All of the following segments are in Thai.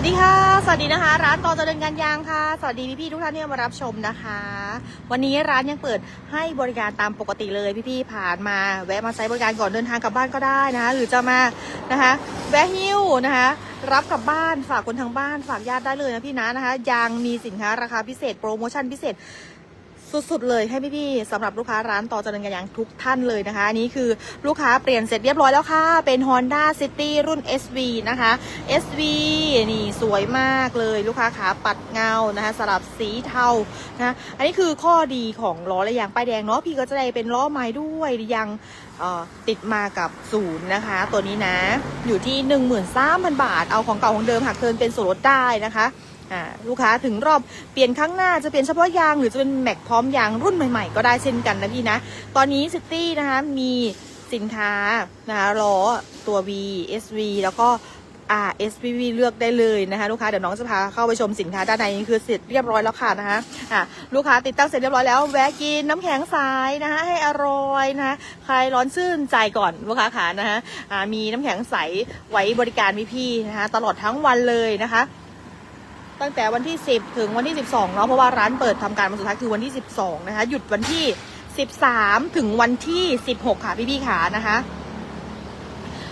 วัสดีค่ะ สวัสดีนะคะ ร้านปอจเจรินการยางค่ะ สวัสดีพี่ๆทุกท่านที่มารับชมนะคะ วันนี้ร้านยังเปิดให้บริการตามปกติเลยพี่ๆผ่านมา แวะมาใช้บริการก่อนเดินทางกลับบ้านก็ได้นะคะ หรือจะมานะคะ แวะหิ้วนะคะ รับกลับบ้านฝากคนทางบ้านฝากญาติได้เลยนะพี่นะนะคะ ยางมีสินค้าราคาพิเศษโปรโมชั่นพิเศษ สุดๆเลยให้พี่ๆสำหรับลูกค้าร้านต่อเจริญกันยางทุกท่านเลยนะคะ นี้คือลูกค้าเปลี่ยนเสร็จเรียบร้อยแล้วค่ะ เป็น Honda City รุ่น SV นะคะ SV นี่สวยมากเลยลูกค้าขาปัดเงานะคะสลับสีเทานะอันนี้คือข้อดีของล้อและยางป้ายแดงเนาะพี่ก็จะได้เป็นล้อไม้ด้วยยางติดมากับศูนย์นะคะ ตัวนี้นะอยู่ที่ 13,000 บาท เอาของเก่าของเดิมหักเทินเป็นส่วนลดได้นะคะ อ่าลูกค้าถึงรอบเปลี่ยนข้างหน้าจะเปลี่ยนเฉพาะยางหรือจะเป็นแม็กพร้อมยางรุ่นใหม่ๆ ก็ได้เช่นกันนะพี่นะ ตอนนี้ซิตี้นะคะมีสินค้านะคะล้อตัว V SV แล้วก็ R SPV เลือกได้เลยนะคะลูกค้าเดี๋ยวน้องจะพาเข้าไปชมสินค้าด้านในนี่คือเสร็จเรียบร้อยแล้วค่ะนะคะอ่าลูกค้าติดตั้งเสร็จเรียบร้อยแล้วแวะกินน้ำแข็งใสนะคะให้อร่อยนะคะใครร้อนชื่นใจก่อนลูกค้าขานะคะอ่ามีน้ำแข็งใสไว้บริการพี่ๆนะคะตลอดทั้งวันเลยนะคะ ตั้งแต่วันที่ 10 ถึงวันที่ 12เนาะเพราะว่าร้านเปิดทำการวันสุดท้ายคือวันที่ 12 นะคะ หยุดวันที่ 13 ถึงวันที่ 16 ค่ะพี่ๆขานะคะ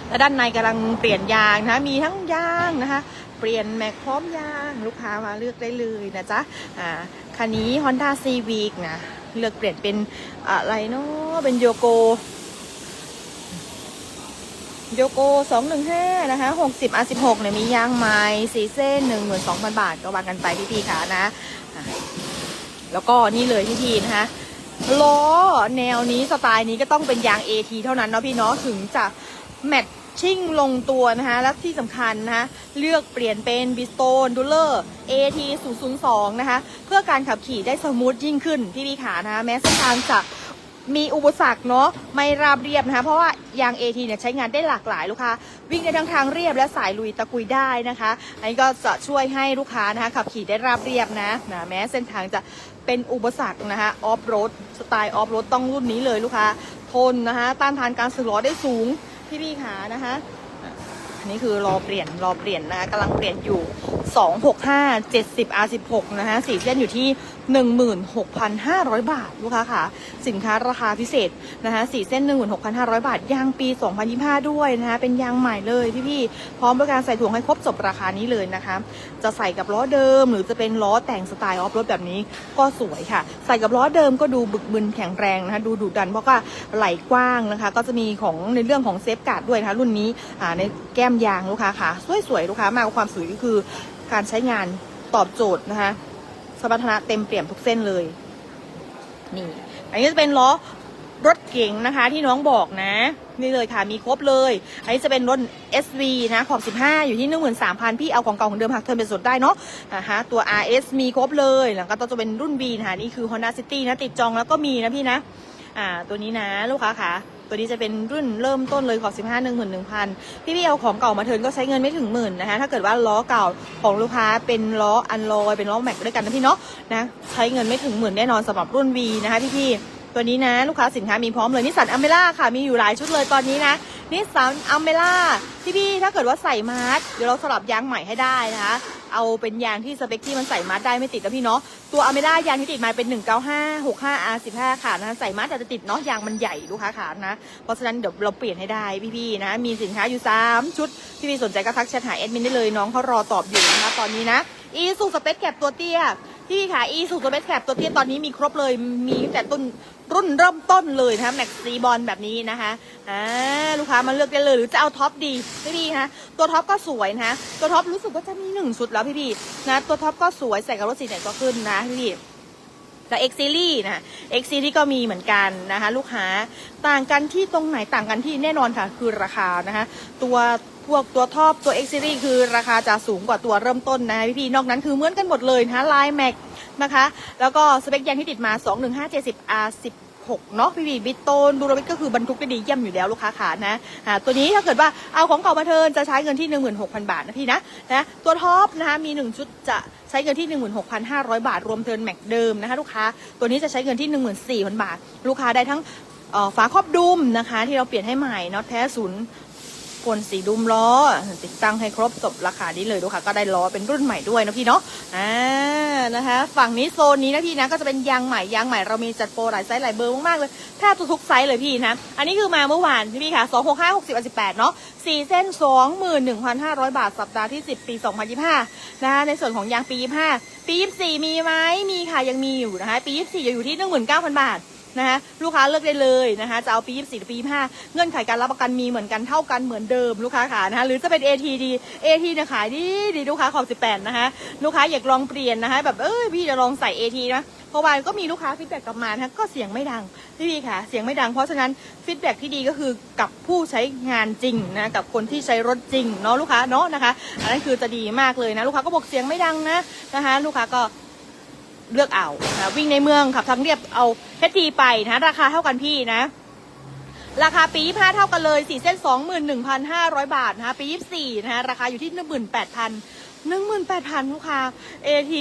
และด้านในกำลังเปลี่ยนยางนะคะมีทั้งยางนะคะ เปลี่ยนแม็กพร้อมยางลูกค้ามาเลือกได้เลยนะจ๊ะอ่าคันนี้ Honda Civic นะเลือกเปลี่ยนเป็นอะไรเนาะเป็นโยโก โยโก215นะคะ60 R16 เนี่ยมียางไม้สีเส้น12,000บาทก็วางกันไปพี่ๆค่ะนะ แล้วก็นี่เลยพี่ๆนะคะล้อแนวนี้สไตล์นี้ก็ต้องเป็นยาง AT เท่านั้นเนาะพี่เนาะถึงจะแมทชิ่งลงตัวนะคะและที่สำคัญนะคะเลือกเปลี่ยนเป็น b i s t o n e d u l e r AT 002 นะคะ เพื่อการขับขี่ได้สมูทยิ่งขึ้นพี่ๆขานะคะแม้เส้นทางจะ มีอุปสรรคเนาะไม่ราบเรียบนะคะ เพราะว่ายาง AT เนี่ยใช้งานได้หลากหลายลูกค้า วิ่งได้ทั้งทางเรียบและสายลุยตะกุยได้นะคะ อันนี้ก็จะช่วยให้ลูกค้านะคะขับขี่ได้ราบเรียบนะนะแม้เส้นทางจะเป็นอุปสรรคนะคะออฟโรดสไตล์ออฟโรดต้องรุ่นนี้เลยลูกค้า ทนนะคะต้านทานการสึกหรอได้สูงพี่ๆขานะคะอันนี้คือรอเปลี่ยนรอเปลี่ยนนะคะกำลังเปลี่ยนอยู่ 265 70 R16 นะคะสีเส้นอยู่ที่ 16,500 บาทลูกค้าค่ะ สินค้าราคาพิเศษนะคะสีเส้น 16,500 บาท ยางปี 2025 ด้วยนะคะเป็นยางใหม่เลยพี่ๆพร้อมบริการใส่ถ่วงให้ครบจบราคานี้เลยนะคะ จะใส่กับล้อเดิม หรือจะเป็นล้อแต่งสไตล์ออฟโรดแบบนี้ก็สวยค่ะ ใส่กับล้อเดิมก็ดูบึกบึนแข็งแรงนะคะดูดุดันเพราะว่าไหลกว้างนะคะ ก็จะมีของในเรื่องของเซฟการ์ดด้วยนะคะรุ่นนี้ในแก้มยางลูกค้าค่ะสวยๆลูกค้ามากกว่าความสวยก็คือการใช้งานตอบโจทย์นะคะ มรรถนะเต็มเปี่ยมทุกเส้นเลย นี่ อันนี้จะเป็นล้อรถเก๋งนะคะที่น้องบอกนะ นี่เลยค่ะมีครบเลย อันนี้จะเป็นรถ SV นะขอบ 15 อยู่ที่ 13,000 พี่เอาของเก่าของเดิมหักเทินเป็นส่วนได้เนาะนะคะ ตัว RS มีครบเลย แล้วก็จะเป็นรุ่น B นะคะนี่คือ Honda City นะติดจองแล้วก็มีนะพี่นะ อ่าตัวนี้นะลูกค้าค่ะ ตัวนี้จะเป็นรุ่นเริ่มต้นเลยขอบ15 1 1 0 0 0 พี่พี่เอาของเก่ามาเทิร์นก็ใช้เงินไม่ถึงหมื่นนะคะ ถ้าเกิดว่าล้อเก่าของลูกค้าเป็นล้ออันลอยเป็นล้อแม็กด้วยกันนะพี่เนาะนะใช้เงินไม่ถึงหมื่นแน่นอนสำหรับรุ่น V นะคะพี่พี่ตัวนี้นะลูกค้าสินค้ามีพร้อมเลยนิสสันอเมร่าค่ะมีอยู่หลายชุดเลยตอนนี้นะนิสสันอเมร่าพี่พี่ถ้าเกิดว่าใส่มาร์ทเดี๋ยวเราสลับยางใหม่ให้ได้นะคะ เอาเป็นยางที่สเปคที่มันใส่มาร์ทได้ไม่ติดนะพี่เนาะตัวอเมร่ายางที่ติดมาเป็น 195 65 R15 ค่ะนะคะใส่มาร์ทแต่จะติดเนาะยางมันใหญ่ลูกค้าขานะ เพราะฉะนั้นเดี๋ยวเราเปลี่ยนให้ได้พี่ๆนะ มีสินค้าอยู่ 3 ชุด พี่ๆสนใจก็ทักแชทหาแอดมินได้เลยน้องเขารอตอบอยู่นะคะตอนนี้นะอีสุสเปซแคปตัวเตี้ยพี่ค่ะอีสุสเปซแคปตัวเตี้ยตอนนี้มีครบเลยมีตั้งแต่ต้น รุ่นเริ่มต้นเลยนะคะแม็กซีบอลแบบนี้นะคะอ่าลูกค้ามาเลือกได้เลยหรือจะเอาท็อปดีพี่ๆคะตัวท็อปก็สวยนะคะตัวท็อปรู้สึกว่าจะมีหนึ่งชุดแล้วพี่ๆนะตัวท็อปก็สวยใส่กับรถสีไหนก็ขึ้นนะพี่ๆแต่ X Series นะ X Series ก็มีเหมือนกันนะคะลูกค้าต่างกันที่ตรงไหนต่างกันที่แน่นอนค่ะ คือราคานะคะตัวพวกตัวท็อปตัว X Series คือราคาจะสูงกว่าตัวเริ่มต้นนะพี่ๆนอกนั้นคือเหมือนกันหมดเลยนะคะลายแม็ก นะคะ แล้วก็สเปคยางที่ติดมา 21570 R 16เนาะพี่บีบิตโตนดูรบิทก็คือบรรทุกได้ดีเยี่ยมอยู่แล้วลูกค้าขานะอ่าตัวนี้ถ้าเกิดว่าเอาของเก่ามาเทิร์นจะใช้เงินที่ 16,000 บาทนะพี่นะนะตัวท็อปนะคะมี 1 ชุดจะใช้เงินที่ 16,500 บาท รวมเทิร์นแม็กเดิมนะคะลูกค้าตัวนี้จะใช้เงินที่ 14,000 บาท ลูกค้าได้ทั้งฝาครอบดุมนะคะ ที่เราเปลี่ยนให้ใหม่น็อตแท้ศูนย์ พ่นสีดุมล้อ ติดตั้งให้ครบจบราคานี้เลยลูค้าก็ได้ล้อเป็นรุ่นใหม่ด้วยนะพี่เนาะอ่านะคะ ฝั่งนี้โซนนี้นะพี่นะก็จะเป็นยางใหม่ยางใหม่เรามีจัดโปรหลายไซส์หลายเบอร์มากๆเลยแทบทุกไซส์เลยพี่นะ อันนี้คือมาเมื่อวานพี่พี่ค่ะ2 6 5 60 18เนาะสี่เส้น21,500บาทสัปดาห์ที่10ปี2025นะคะในส่วนของยางปี25ปี24มีไหมมีค่ะยังมีอยู่นะคะปี24จะอยู่ที่19,000บาท นะคะลูกค้าเลือกได้เลยนะคะจะเอาปี 24หรือปี 25 เงื่อนไขการรับประกันมีเหมือนกันเท่ากันเหมือนเดิมลูกค้าขานะคะหรือจะเป็น AT ดี AT เนี่ยขายดีดีลูกค้าขอบ18นะคะลูกค้าอยากลองเปลี่ยนนะคะแบบเอ้ยพี่จะลองใส่ AT นะเพราะว่าก็มีลูกค้าฟีดแบ็กกลับมานะคะก็เสียงไม่ดังพี่พี่ค่ะเสียงไม่ดังเพราะฉะนั้นฟีดแบ็กที่ดีก็คือกับผู้ใช้งานจริงนะกับคนที่ใช้รถจริงเนาะลูกค้าเนาะนะคะอันนั้นคือจะดีมากเลยนะลูกค้าก็บอกเสียงไม่ดังนะนะคะลูกค้าก็ เลือกเอานะวิ่งในเมืองขับทางเรียบเอาเฮทีไปนะราคาเท่ากันพี่นะ ราคาปี25เท่ากันเลย4เส้น 21,500 บาทนะปี24นะคะราคาอยู่ที่ 18,000 18,000ลูกค้า AT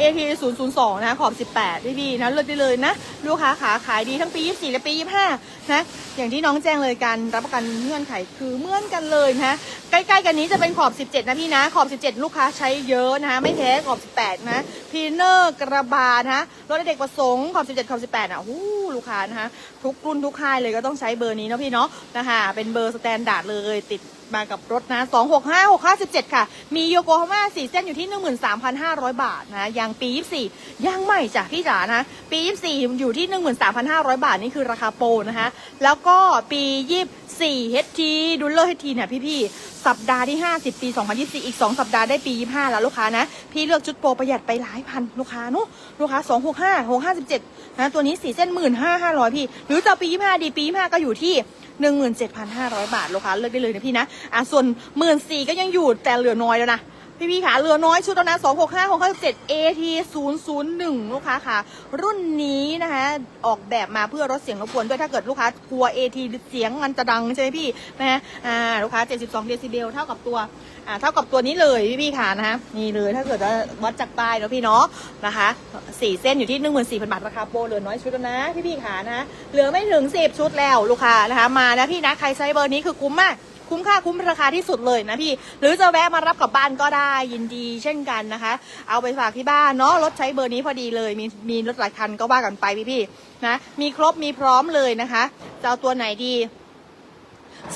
AT 002นะคะขอบ18พี่พี่นะเลือกได้เลยนะ ลูกค้าขาขายดีทั้งปี24และปี25นะ อย่างที่น้องแจ้งเลยการรับประกันเงื่อนไขคือเหมือนกันเลยนะ ใกล้ๆกันนี้จะเป็นขอบ 17 นะพี่นะ ขอบ 17 ลูกค้าใช้เยอะนะคะไม่แพ้ขอบ 18 นะพีเนอร์กระบานะคะรถเด็กประสงค์ขอบ 17 ขอบ 18 อะหู้ลูกค้านะคะทุกรุ่นทุกค่ายเลยก็ต้องใช้เบอร์นี้เนาะพี่เนาะนะคะเป็นเบอร์สแตนดาร์ดเลยติด มากับรถนะ 265 657ค่ะ มีโยโกฮาม่า4เส้นอยู่ที่ 13,500 บาทนะยางปี 24ยางใหม่จ้ะพี่จ๋านะ ปี 24 อยู่ที่ 13,500 บาท นี่คือราคาโปรนะคะ แล้วก็ปี 24 HT ดูเลอร์ HT เนี่ยพี่ๆ สัปดาห์ที่ 50 ปี 2024 อีก 2 สัปดาห์ได้ปี 25 แล้วลูกค้านะ พี่เลือกชุดโปรประหยัดไปหลายพันลูกค้าเนอะลูกค้า 265 657นะตัวนี้4เส้น 15,500 พี่ หรือจะปี 25 ดีปี 25 ก็อยู่ที่ 17,500 บาทลูกค้าเลือกได้เลยนะพี่นะอะส่วน 14,000ก็ยังอยู่แต่เหลือน้อยแล้วนะ พี่พี่ขาเหลือน้อยชุดแล้วนะ2 6 5 6 5 7 AT 0 0 1ลูกค้าค่ะ รุ่นนี้นะคะออกแบบมาเพื่อลดเสียงรบกวนด้วยถ้าเกิดลูกค้ากลัว AT เสียงมันจะดังใช่ไหมพี่นะฮะอ่าลูกค้า72เดซิเบลเท่ากับตัวอ่าเท่ากับตัวนี้เลยพี่พี่ขานะคะนี่เลยถ้าเกิดวัดจากป้ายแล้วพี่เนาะนะคะสี่เส้นอยู่ที่14,000บาทราคาโปรเหลือน้อยชุดแล้วนะพี่พี่ขานะเหลือไม่ถึง10ชุดแล้วลูกค้านะคะมานะพี่นะใครใช้เบอร์นี้คือคุ้มมาก คุ้มค่าคุ้มราคาที่สุดเลยนะพี่ หรือจะแวะมารับกลับบ้านก็ได้ยินดีเช่นกันนะคะ เอาไปฝากที่บ้านเนาะรถใช้เบอร์นี้พอดีเลย มีมีรถหลายคันก็ว่ากันไปพี่พี่ๆนะมีครบมีพร้อมเลยนะคะจะเอาตัวไหนดี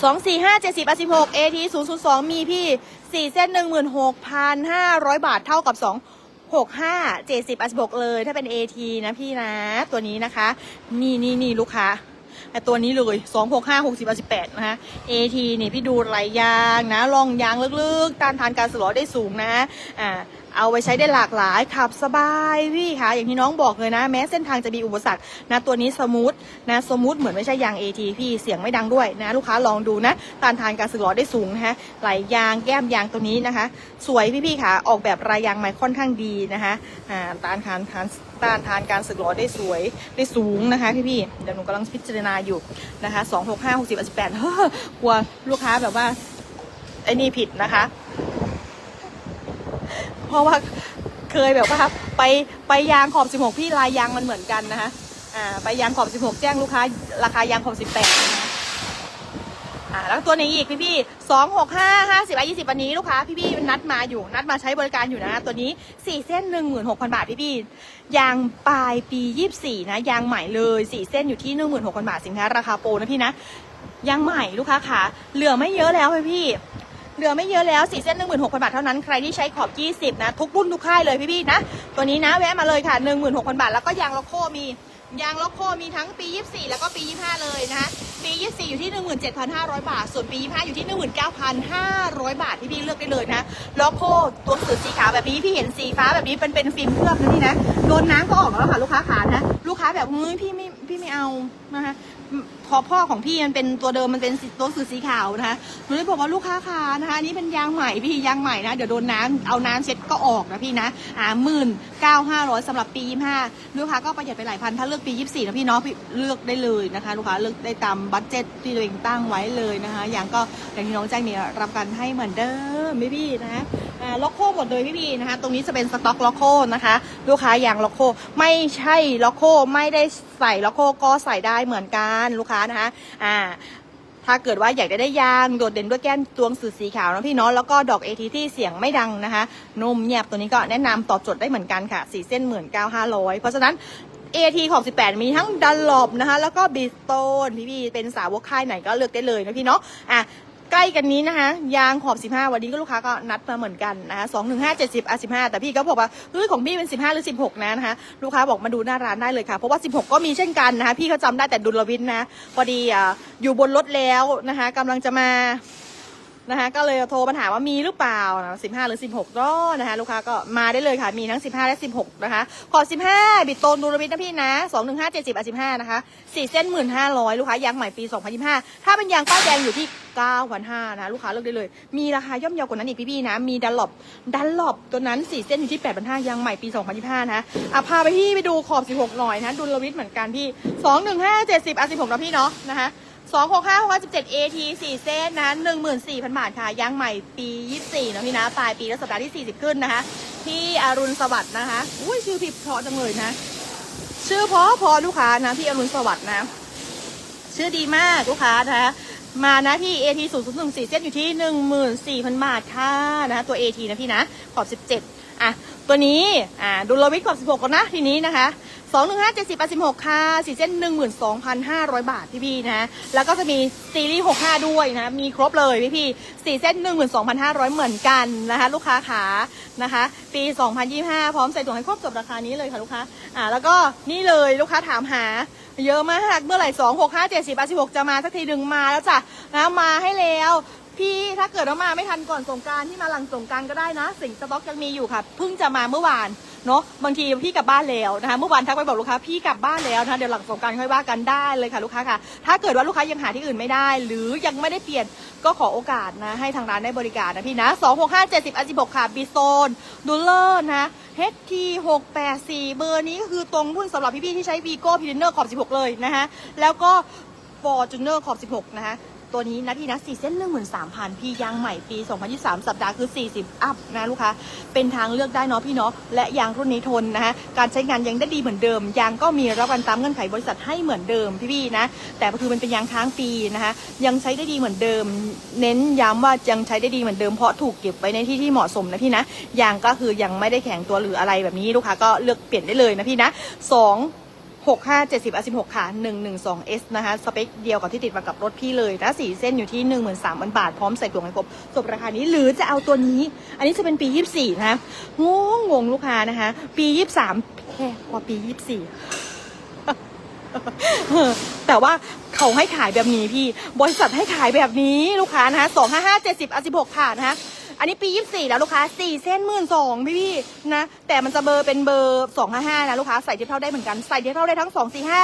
สองสี่ห้าเจ็ดสิบสิบหกเอทีศูนย์ศูนย์สองมีพี่สี่เส้นหนึ่งหมื่นหกพันห้าร้อยบาทเท่ากับสองหกห้าเจ็ดสิบสิบหกเลย ถ้าเป็น AT นะพี่นะ ตัวนี้นะคะ นี่นี่นี่ลูกค้า ไอตัวนี้เลย 2 6 5 60 18 นะคะ AT นี่พี่ดูไหลยางนะลองยางลึกๆ ต้านทานการสลอได้สูงนะอ่าเอาไว้ใช้ได้หลากหลายขับสบายพี่คะอย่างที่น้องบอกเลยนะ แม้เส้นทางจะมีอุปสรรคนะตัวนี้สมูทนะสมูทเหมือนไม่ใช่ยาง AT พี่เสียงไม่ดังด้วยนะ ลูกค้าลองดูนะต้านทานการสึกหรอได้สูงนะคะไหลยางแก้มยางตัวนี้นะคะ สวยพี่ๆค่ะออกแบบรายยางใหม่ค่อนข้างดีนะคะอ่าต้านทานทาน ต้านทานการสึกหรอได้สวยได้สูงนะคะพี่ๆเดี๋ยวหนูกำลังพิจารณาอยู่นะคะ2 6 5 60 18เฮ้อกลัวลูกค้าแบบว่าไอ้นี่ผิดนะคะ เพราะว่าเคยแบบว่าไปไปยางขอบ16พี่ลายยางมันเหมือนกันนะคะอ่าไปยางขอบ16แจ้งลูกค้า ราคายางขอบ18นะคะ อ่าแล้วตัวไหนอีกพี่พี่สองหกห้าห้าสิบยี่สิบวันนี้ลูกค้าพี่พี่นัดมาอยู่นัดมาใช้บริการอยู่นะ ตัวนี้สี่เส้นหนึ่งหมื่นหกพันบาทพี่พี่ยางปลายปียี่สิบสี่นะยางใหม่เลยสี่เส้นอยู่ที่หนึ่งหมื่นหกพันบาทสินค้าราคาโปรนะพี่นะยางใหม่ลูกค้าขาเหลือไม่เยอะแล้วพี่พี่เหลือไม่เยอะแล้วสี่เส้นหนึ่งหมื่นหกพันบาทเท่านั้นใครที่ใช้ขอบยี่สิบนะทุกรุ่นทุกค่ายเลยพี่ๆนะตัวนี้นะแวะมาเลยค่ะหนึ่งหมื่นหกพันบาทแล้วก็ยางล็อกโคมี ยางล็อกโคมีทั้งปี 24 แล้วก็ปี 25 เลยนะคะปี 24 อยู่ที่ 17,500 บาท ส่วนปี 25 อยู่ที่ 19,500 บาทพี่เลือกได้เลยนะล็อกโคตัวสือสีขาวแบบนี้พี่เห็นสีฟ้าแบบนี้เป็นเป็นฟิล์มเคลือบนะนี่นะโดนน้ำก็ออกแล้วค่ะลูกค้าขานะลูกค้าแบบเฮ้ยพี่ไม่พี่ไม่เอานะคะพอพ่อของพี่มันเป็นตัวเดิมมันเป็นตัวสื่อสีขาวนะคะหนูเลยบอกว่าลูกค้าขานะคะนนี้เป็นยางใหม่พี่ยางใหม่นะเดี๋ยวโดนน้ำเอาน้ำเช็ดก็ออกนะพี่นะอ่าหมื่นเก้าห้าร้อยสำหรับปียี่ห้าลูกค้าก็ประหยัดไปหลายพันถ้าเลือกปียี่สี่นะพี่เนาะพี่เลือกได้เลยนะคะลูกค้าเลือกได้ตามบัตเจ็ตที่ตัวเองตั้งไว้เลยนะคะอย่างก็อย่างที่น้องแจ้งเนี่ยรับกันให้เหมือนเดิมพี่พี่นะ ล็อกโคหมดเลยพี่พีนะคะ ตรงนี้จะเป็นสต็อกล็อกโคนะคะ ลูกค้าอย่างล็อกโคไม่ใช่ล็อกโคไม่ได้ใส่ล็อกโคก็ใส่ได้เหมือนกันลูกค้านะคะอ่าถ้าเกิดว่าอยากได้ได้ยางโดดเด่นด้วยแก้นตวงสื่อสีขาวนะพี่เนาะแล้วก็ดอกเอทีที่เสียงไม่ดังนะคะนุ่มเงียบตัวนี้ก็แนะนำตอบโจทย์ได้เหมือนกันค่ะสีเส้นหมื่นเก้าห้าร้อยเพราะฉะนั้น AT ของ 18 มีทั้งดันลบนะคะ แล้วก็บีสโตนพี่พี่เป็นสาวกค่ายไหนก็เลือกได้เลยนะพี่เนาะอะ ใกล้กันนี้นะคะ ยางขอบ 15 วันนี้ก็ลูกค้าก็นัดมาเหมือนกันนะคะสองหนึ่งห้าเจ็ดสิบอะ15แต่พี่ก็บอกว่าเฮ้ยของพี่เป็นสิบห้าหรือสิบหกนะนะคะ ลูกค้าบอกมาดูหน้าร้านได้เลยค่ะ เพราะว่าสิบหก็มีเช่นกันนะคะ พี่เขาจำได้แต่ดุลวินนะ พอดีอะอยู่บนรถแล้วนะคะกำลังจะมา นะคะก็เลยโทรปัญหาว่ามีหรือเปล่านะสิบห้าหรือสิบหกก็นะคะลูกค้าก็มาได้เลยค่ะ มีทั้งสิบห้าและสิบหกนะคะขอสิบห้าบิดโตนดูรบิดนะพี่นะสองหนึ่งห้าเจ็ดสิบอ่สิบห้านะคะสี่เส้นหมื่นห้าร้อยลูกค้ายางใหม่ปีสองพันยี่สิบห้าถ้าเป็นยางก้ายแดงอยู่ที่เก้าพันห้านะลูกค้าเลือกได้เลย มีราคาย่อมเยาวกว่านั้นอีกพี่ๆนะ มีดันหลบดันหลบตัวนั้นสี่เส้นอยู่ที่แปดพันห้ายางใหม่ปีสองพันยี่สิบห้านะอะพาไปที่ไปดูขอบสิบหกหน่อยนะดูลวิทย์เหมือนกันพี่สองหนึ่งห้าเจ็ดสิบอสิบหกนะพี่เนาะนะคะ 2656 57 AT 4 เส้นนะ14,000 บาทค่ะยางใหม่ปี 24นะพี่นะปลายปีแล้วสัปดาห์ที่ 40 ขึ้นนะคะพี่อรุณสวัสดินะคะอุ้ยชื่อพี่เพราะจังเลยนะ ชื่อเพราะพอลูกค้านะพี่อรุณสวัสดินะ ชื่อดีมากลูกค้านะคะมานะพี่ AT 0 0 1 4เส้นอยู่ที่ 14,000 บาทค่ะนะะตัว AT นะพี่นะขอบ 17อะตัวนี้อ่าดูโลวิทขอบ 16ก่อนนะทีนี้นะคะ 2 1 5 7 0 8 6ค่ะสี่เส้น12,500บาทพี่พี่นะ แล้วก็จะมีซีรีส์65ด้วยนะ มีครบเลยพี่พี่สี่เส้น12,500เหมือนกันนะคะ ลูกค้าขานะคะ ปี2025พร้อมใส่ถุงให้ครบจบราคานี้เลยค่ะลูกค้า อ่า แล้วก็นี่เลยลูกค้าถามหาเยอะมากเมื่อไหร่สองหกห้าเจ็ดสิบสิบหกจะมาสักทีหนึ่งมาแล้วจ้ะนะมาให้แล้วพี่ถ้าเกิดว่ามาไม่ทันก่อนสงการที่มาหลังสงการก็ได้นะ สิ่งสต็อกยังมีอยู่ค่ะเพิ่งจะมาเมื่อวาน เนาะบางทีพี่กลับบ้านแล้วนะคะเมื่อวานทักไปบอกลูกค้าพี่กลับบ้านแล้วนะคะเดี๋ยวหลังสงการค่อยว่ากันได้เลยค่ะลูกค้าค่ะ ถ้าเกิดว่าลูกค้ายังหาที่อื่นไม่ได้ หรือยังไม่ได้เปลี่ยนก็ขอโอกาสนะให้ทางร้านได้บริการนะพี่นะสองหกห้าเจ็ดสิบสิบหกค่ะบีโซนดูเลอร์นะ HT 684เบอร์นี้ก็คือตรงรุ่นสำหรับพี่ๆที่ใช้ Vigo p i l i n e r ขอบ 16 เลยนะคะแล้วก็ Fortuner ขอบ 16 นะคะ ตัวนี้นะพี่นะ4เส้น13,000พี่ยางใหม่ปี 2023 สัปดาห์คือ 40 อัพนะลูกค้าเป็นทางเลือกได้เนาะพี่เนาะและยางรุ่นนี้ทนนะคะการใช้งานยังได้ดีเหมือนเดิม ยางก็มีรับประกันตามเงื่อนไขบริษัทให้เหมือนเดิมพี่ๆนะ แต่คือมันเป็นยางค้างปีนะคะยังใช้ได้ดีเหมือนเดิม เน้นย้ำว่ายังใช้ได้ดีเหมือนเดิมเพราะถูกเก็บไว้ในที่ที่เหมาะสมนะพี่นะยางก็คือยังไม่ได้แข็งตัวหรืออะไรแบบนี้ลูกค้าก็เลือกเปลี่ยนได้เลยนะพี่นะส องหกห้าเจ็ดสิบสิบหกค่ะหนึ่งหนึ่งสองเอสนะคะ สเปคเดียวกับที่ติดมากับรถพี่เลยนะสีเส้นอยู่ที่หนึ่งหมื่นสามพันบาท พร้อมใส่ถุงให้ครบจบราคานี้หรือจะเอาตัวนี้ อันนี้จะเป็นปียี่สี่นะคะงงงงลูกค้านะคะ ปียี่สามแพงกว่าปียี่สี่แต่ว่าเขาให้ขายแบบนี้พี่ บริษัทให้ขายแบบนี้ลูกค้านะคะสองห้าห้าเจ็ดสิบสิบหกค่ะนะคะ อันนี้ปียี่สี่แล้วลูกค้าสี่เส้นหมื่นสองพี่พี่นะ แต่มันจะเบอร์เป็นเบอร์สองห้าห้านะลูกค้า ใส่เทียบเท่าได้เหมือนกัน ใส่เทียบเท่าได้ทั้งสองสี่ห้า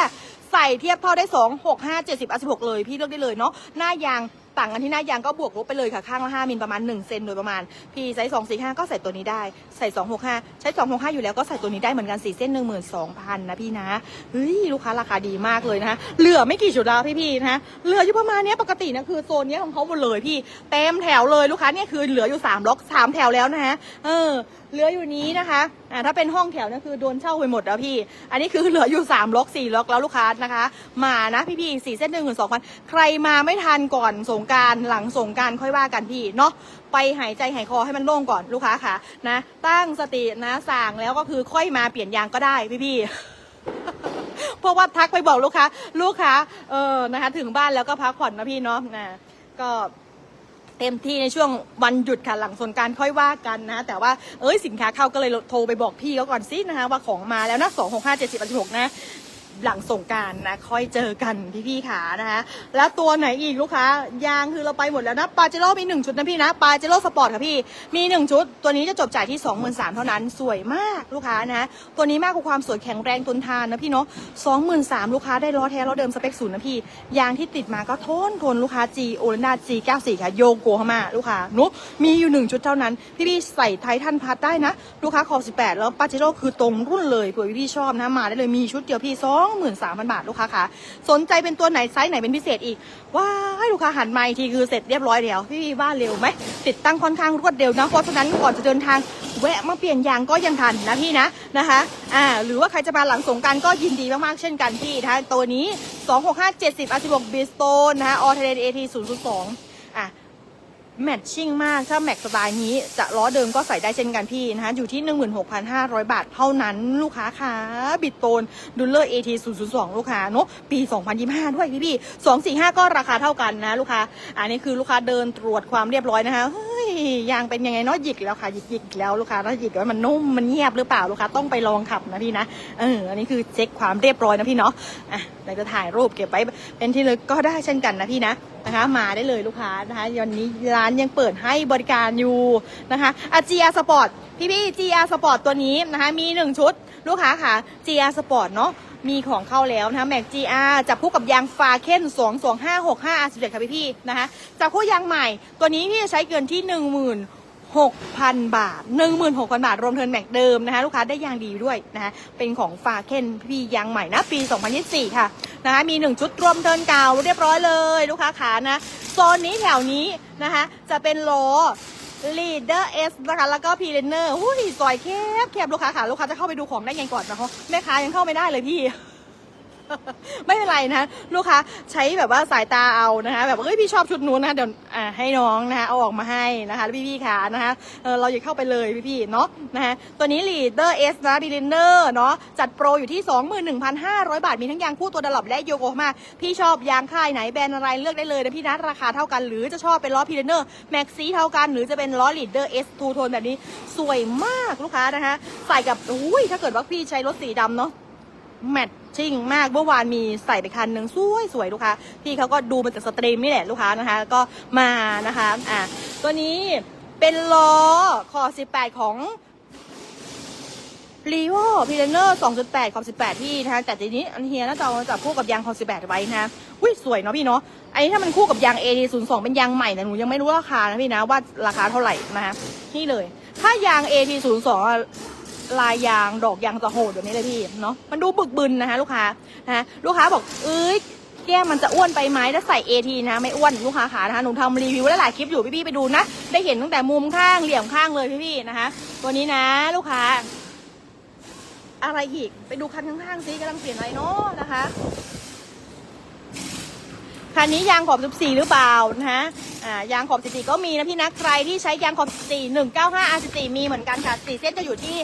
ใส่เทียบเท่าได้สองหกห้าเจ็ดสิบสิบหกเลย พี่เลือกได้เลยเนาะ หน้ายาง ต่างกันที่หน้ายางก็บวกลบไปเลยค่ะข้างละห้ามิลประมาณหนึ่งเซนโดยประมาณพี่ไซส์สองสี่ห้าก็ใส่ตัวนี้ได้ใส่สองหกห้าใช้สองหกห้าอยู่แล้วก็ใส่ตัวนี้ได้เหมือนกันสี่เส้นหนึ่งหมื่นสองพันนะพี่นะเฮ้ยลูกค้าราคาดีมากเลยนะเหลือไม่กี่ชุดแล้วพี่พี่ๆนะเหลืออยู่ประมาณนี้ปกตินะคือโซนนี้ของเขาหมดเลยพี่เต็มแถวเลยลูกค้าเนี่ยคือเหลืออยู่สามล็อกสามแถวแล้วนะคะเออเหลืออยู่นี้นะคะอ่าถ้าเป็นห้องแถวเนี่ยคือโดนเช่าไปหมดแล้วพี่ อันนี้คือเหลืออยู่ 3 ล็อก 4 ล็อกแล้วลูกค้านะคะ มานะพี่พี่สี่เส้นหนึ่งหมื่นสองพันใครมาไม่ทันก่อนสงการหลังสงการค่อยว่ากันพี่เนาะไปหายใจหายคอให้มันโล่งก่อนลูกค้าค่ะนะ ตั้งสตินะสั่งแล้วก็คือค่อยมาเปลี่ยนยางก็ได้พี่พี่เพราะว่าทักไปบอกลูกค้า ลูกค้าเออนะคะ ถึงบ้านแล้วก็พักผ่อนนะพี่เนาะนะก็ เต็มที่ในช่วงวันหยุดค่ะหลังสงการค่อยว่ากันนะ แต่ว่าเอ้ยสินค้าเข้าก็เลยโทรไปบอกพี่เขาก่อนสินะคะว่าของมาแล้วนะสองหกห้าเจ็ดสิบหกนะ หลังสงการนะ ค่อยเจอกันพี่ๆขานะคะแล้วตัวไหนอีกลูกค้ายางคือเราไปหมดแล้วนะปาเจโร่มีหนึ่งชุดนะพี่นะปาเจโร่สปอร์ตค่ะพี่มีหนึ่งชุด ตัวนี้จะจบจ่ายที่สองหมื่นสามเท่านั้น สวยมากลูกค้านะตัวนี้มากกว่าความสวยแข็งแรงทนทานนะพี่เนาะสองหมื่นสามลูกค้าได้ล้อแท้ล้อเดิมสเปคศูนย์นะพี่ยางที่ติดมาก็ทนทนลูกค้า G โอเลนดา G 94ค่ะโยโกฮามาลูกค้านุมีอยู่หนึ่งชุดเท่านั้นพี่ๆใส่ไททันพัดได้นะ ลูกค้าขอบ18 แล้วปาเจโร่คือตรงรุ่นเลยเผื่อพี่ๆชอบนะมาได้เลยมีชุดเดียวพี่23,000บาทลูกค้าคะสนใจเป็นตัวไหนไซส์ไหนเป็นพิเศษอีก ว้ายลูกค้าหันมาอีกทีคือเสร็จเรียบร้อยแล้วพี่ว่าเร็วไหมติดตั้งค่อนข้างรวดเร็วนะเพราะฉะนั้นก่อนจะเดินทางแวะมาเปลี่ยนยางก็ยังทันนะพี่นะนะคะอ่าหรือว่าใครจะมาหลังสงการก็ยินดีมากๆเช่นกันพี่นะตัวนี้ 265 70 R16 b i s t o n นะคะ All Terrain AT 002อะ แมทชิ่งมาก ถ้าแม็กสไตล์นี้จะล้อเดิมก็ใส่ได้เช่นกันพี่นะคะอยู่ที่ 16,500 บาทเท่านั้นลูกค้าค่ะบิดโตนดูเลอร์ AT 002ลูกค้าเนาะปี 2025 ด้วยพี่พี่245ก็ราคาเท่ากันนะลูกค้า อันนี้คือลูกค้าเดินตรวจความเรียบร้อยนะคะเฮ้ยยางเป็นยังไงเนาะหยิกแล้วค่ะหยิกหยิกแล้วลูกค้าถ้าหยิกแล้วมันนุ่มมันเงียบหรือเปล่าลูกค้าต้องไปลองขับนะพี่นะเอออันนี้คือเช็คความเรียบร้อยนะพี่เนาะอะเราจะถ่ายรูปเก็บไว้เป็นที่ระลึกก็ได้เช่นกันนะพี่นะ นะคะ มาได้เลยลูกค้านะคะวันนี้ร้านยังเปิดให้บริการอยู่นะคะอาจีอาสปอร์ตพี่พี่จีอาสปอร์ตตัวนี้นะคะมีหนึ่งชุดลูกค้าค่ะจีอาสปอร์ตเนาะมีของเข้าแล้วนะคะแม็กจีอาจับคู่กับยางฟาเคนสองสองห้าหกห้าสิบเอ็ดค่ะพี่พี่ๆนะคะจับคู่ยางใหม่ ตัวนี้พี่จะใช้เกินที่หนึ่งหมื่น 6,000 บาท 16,000 บาท รวมเทิร์นแม็กเดิมนะคะ ลูกค้าได้ยางดีด้วยนะคะเป็นของฟาเคนพี่ยางใหม่นะ ปี 2024 ค่ะนะคะมี 1 ชุดรวมเทิร์นเก่าเรียบร้อยเลย ลูกค้าขานะโซนนี้แถวนี้นะคะ จะเป็นโล้อ Leader S นะคะแล้วก็ p r e n e r หุ้ยซอยแคบแคบลูกค้าขาลูกค้าจะเข้าไปดูของได้ไงก่อนนะคะแม่ค้ายังเข้าไม่ได้เลยพี่ ไม่เป็นไรนะลูกค้าใช้แบบว่าสายตาเอานะคะแบบว่าเฮ้ยพี่ชอบชุดนู้นนะเดี๋ยวอ่าให้น้องนะคะเอาออกมาให้นะคะพี่พี่ๆค่ะนะคะเออเราอย่าเข้าไปเลยพี่พี่ๆเนาะนะคะตัวนี้ Leader S นะ b i l i n e r เนาะจัดโปรอยู่ที่ 21,500 บาทมีทั้งยางคู่ตัวดลอปและโยโกฮามาพี่ชอบยางค่ายไหนแบรนด์อะไรเลือกได้เลยนะพี่นะราคาเท่ากัน หรือจะชอบเป็นล้อ p i l i n e r Max C เท่ากัน หรือจะเป็นล้อ Leader S Two Tone แบบนี้สวยมากลูกค้านะคะใส่กับอุ้ยถ้าเกิดว่าพี่ใช้รถสีดำเนาะแมท ชิ่งมากเมื่อวานมีใส่ไปคันหนึ่งสวยสวยลูกค้าพี่เขาก็ดูมาจากสตรีมนี่แหละลูกค้านะคะก็มานะคะอะตัวนี้เป็นล้อคอ18 ของรีโวพีเรเนอร์2.8 ขอบ 18พี่นะคะแต่ทีนี้อันเฮียน่าจะเอาจับคู่กับยางขอบ 18 ไว้นะคะอุ้ยสวยเนาะพี่เนาะไอ้นี่ถ้ามันคู่กับยาง AT02 เป็นยางใหม่นะหนูยังไม่รู้ราคานะพี่นะว่าราคาเท่าไหร่นะคะนี่เลย ถ้ายาง AT02 ลายยางดอกยางจะโหดแบบนี้เลยพี่เนาะมันดูบึกบึนนะคะ ลูกค้านะลูกค้าบอกเอ้ยแก้มมันจะอ้วนไปไหมถ้าใส่ AT นะ ไม่อ้วนลูกค้าขานะคะหนูทำรีวิวไว้หลายคลิปอยู่พี่ๆไปดูนะ ได้เห็นตั้งแต่มุมข้างเหลี่ยมข้างเลยพี่ๆนะคะ ตัวนี้นะลูกค้า อะไรอีกไปดูคันข้างๆซิกำลังเปลี่ยนอะไรเนาะนะคะคันนี้ยางขอบ 14 หรือเปล่านะคะอ่า ยางขอบ 14 ก็มีนะพี่นะ ใครที่ใช้ยางขอบ 14 195 R14 มีเหมือนกันค่ะ 4 เส้นจะอยู่ที่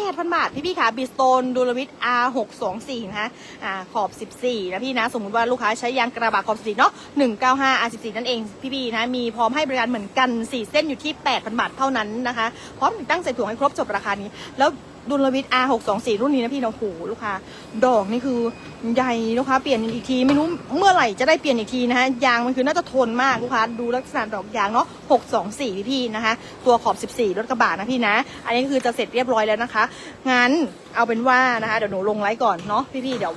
8,000 บาท พี่พี่ๆค่ะบิสโตนดูลวิท R624 นะคะอ่าขอบ 14 นะพี่นะ สมมุติว่าลูกค้าใช้ยางกระบะขอบ 14 เนาะ195 R14 นั่นเอง พี่พี่นะ มีพร้อมให้บริการเหมือนกัน 4 เส้นอยู่ที่ 8,000 บาทเท่านั้นนะคะ พร้อมติดตั้งใส่ถุงให้ครบจบราคานี้ แล้ว ดุลวิทย์ R624 รุ่นนี้นะพี่นะโอ้โหลูกค้า ดอกนี่คือใหญ่ลูกค้าเปลี่ยนอีกที ไม่รู้เมื่อไหร่จะได้เปลี่ยนอีกทีนะฮะยางมันคือน่าจะทนมากลูกค้าดูลักษณะดอกยางเนาะ624พี่พี่นะคะ ตัวขอบ 14 รถกระบะนะพี่นะ อันนี้คือจะเสร็จเรียบร้อยแล้วนะคะงั้นเอาเป็นว่านะคะเดี๋ยวหนูลงไลฟ์ก่อนเนาะพี่พี่เดี๋ยว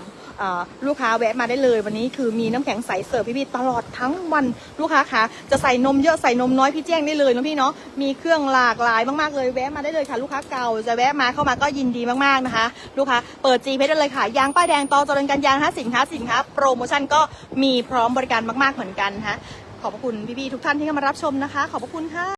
ลูกค้าแวะมาได้เลย วันนี้คือมีน้ำแข็งใสเสิร์ฟพี่ๆตลอดทั้งวันลูกค้าคะจะใส่นมเยอะใส่นมน้อยพี่แจ้งได้เลยนะพี่เนาะมีเครื่องหลากหลายมากๆเลยแวะมาได้เลยค่ะลูกค้าเก่าจะแวะมาเข้ามาก็ยินดีมากๆนะคะ ลูกค้าเปิดจีเพได้เลยค่ะยางป้ายแดงต่อเจริญกันยางฮะสินค้าสินค้าโปรโมชั่นก็มีพร้อมบริการมาก ๆเหมือนกันนะคะขอบพระคุณพี่ๆทุกท่านที่เข้ามารับชมนะคะ ขอบพระคุณค่ะ